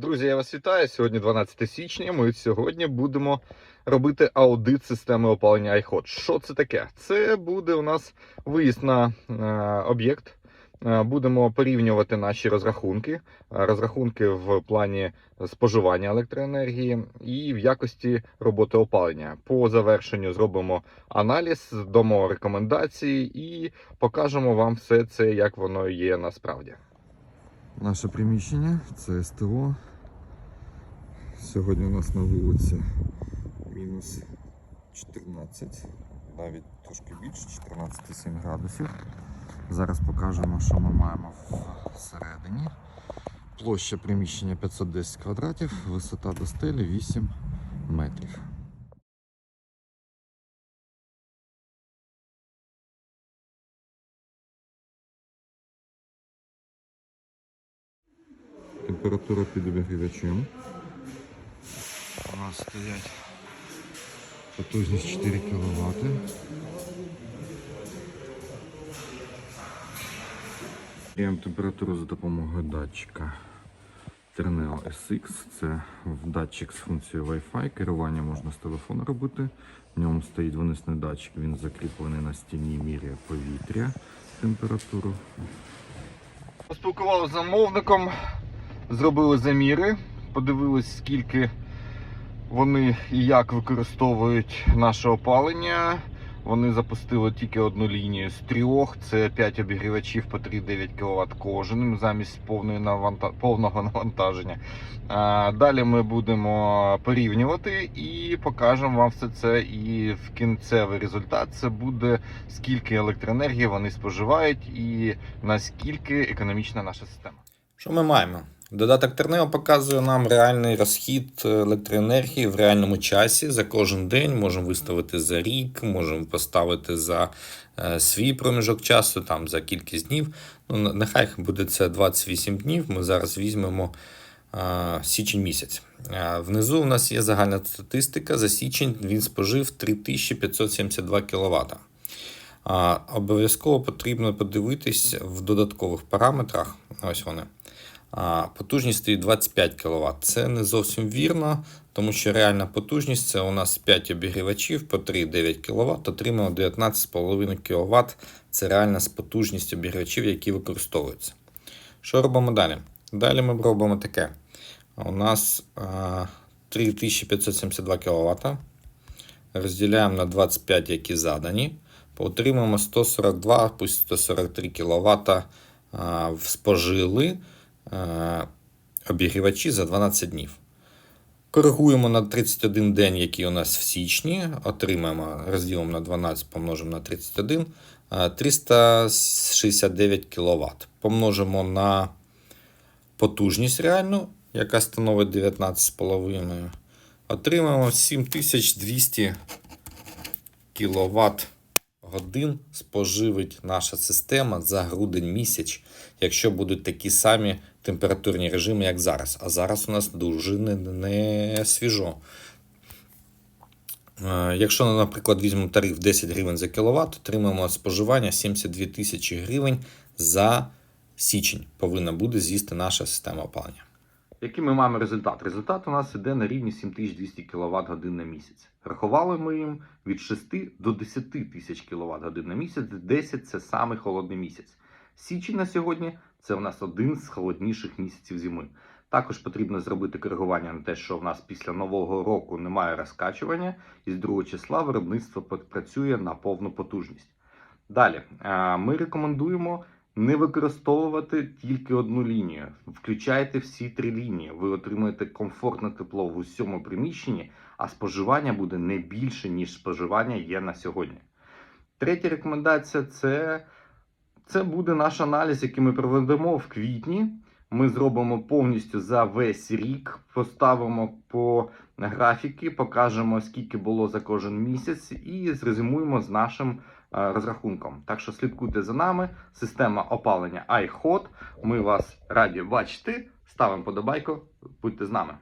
Друзі, я вас вітаю. Сьогодні 12 січня. Ми сьогодні будемо робити аудит системи опалення iHot. Що це таке? Це буде у нас виїзд на е, об'єкт. Е, Будемо порівнювати наші розрахунки, е, розрахунки в плані споживання електроенергії і в якості роботи опалення. По завершенню зробимо аналіз, дамо рекомендації і покажемо вам все це, як воно є насправді. Наше приміщення це СТО. Сьогодні у нас на вулиці мінус 14, навіть трошки більше, 14,7 градусів. Зараз покажемо, що ми маємо всередині. Площа приміщення 510 квадратів, висота до стелі 8 метрів. Температура під обігрівачем. Нас стоять потужність 4 кВт. Міряємо температуру за допомогою датчика Terneo SX. Це датчик з функцією Wi-Fi. Керування можна з телефону робити. В ньому стоїть винесений датчик, він закріплений на стіні, міряє повітря, температуру. Поспілкувалися з замовником, зробили заміри, подивились, скільки вони і як використовують наше опалення. Вони запустили тільки одну лінію з трьох. Це 5 обігрівачів по 3,9 кВт кожен замість повної наванта... повного навантаження. Далі ми будемо порівнювати і покажемо вам все це. І в кінцевий результат це буде скільки електроенергії вони споживають і наскільки економічна наша система. Що ми маємо? Додаток Тернео показує нам реальний розхід електроенергії в реальному часі за кожен день. Можемо виставити за рік, можемо поставити за е, свій проміжок часу, там за кількість днів. Ну, нехай буде це 28 днів. Ми зараз візьмемо е, січень місяць. Е, внизу у нас є загальна статистика. За січень він спожив 3572 кВт. Обов'язково потрібно подивитись в додаткових параметрах. Ось вони. Потужність стоїть 25 кВт. Це не зовсім вірно, тому що реальна потужність це у нас 5 обігрівачів по 3,9 кВт, отримуємо 19,5 кВт. Це реальна потужність обігрівачів, які використовуються. Що робимо далі? Далі ми робимо таке. У нас 3572 кВт. Розділяємо на 25, які задані. Отримаємо 142, пусть 143 кВт спожили обігрівачі за 12 днів. Коригуємо на 31 день, який у нас в січні. Отримаємо, розділимо на 12, помножимо на 31, 369 кВт. Помножимо на потужність реальну, яка становить 19,5. Отримаємо 7200 кВт годин споживить наша система за грудень місяць, якщо будуть такі самі температурні режими, як зараз. А зараз у нас дуже не, не свіжо. Е, Якщо, наприклад, візьмемо тариф 10 гривень за кіловат, отримаємо споживання 72 тисячі гривень за січень. Повинна буде з'їсти наша система опалення. Який ми маємо результат? Результат у нас іде на рівні 7200 кВт годин на місяць. Рахували ми їм від 6 до 10 тисяч кВт годин на місяць. 10 це самий холодний місяць. Січень на сьогодні це у нас один з холодніших місяців зими. Також потрібно зробити коригування на те, що в нас після нового року немає розкачування, і з 2 числа виробництво працює на повну потужність. Далі е, ми рекомендуємо не використовувати тільки одну лінію. Включайте всі три лінії. Ви отримаєте комфортне тепло в усьому приміщенні, а споживання буде не більше, ніж споживання є на сьогодні. Третя рекомендація це, це буде наш аналіз, який ми проведемо в квітні. Ми зробимо повністю за весь рік, поставимо по графіки, покажемо, скільки було за кожен місяць, і зрезюмуємо з нашим розрахунком. Так що слідкуйте за нами. Система опалення iHot. Ми вас раді бачити. Ставимо подобайку. Будьте з нами.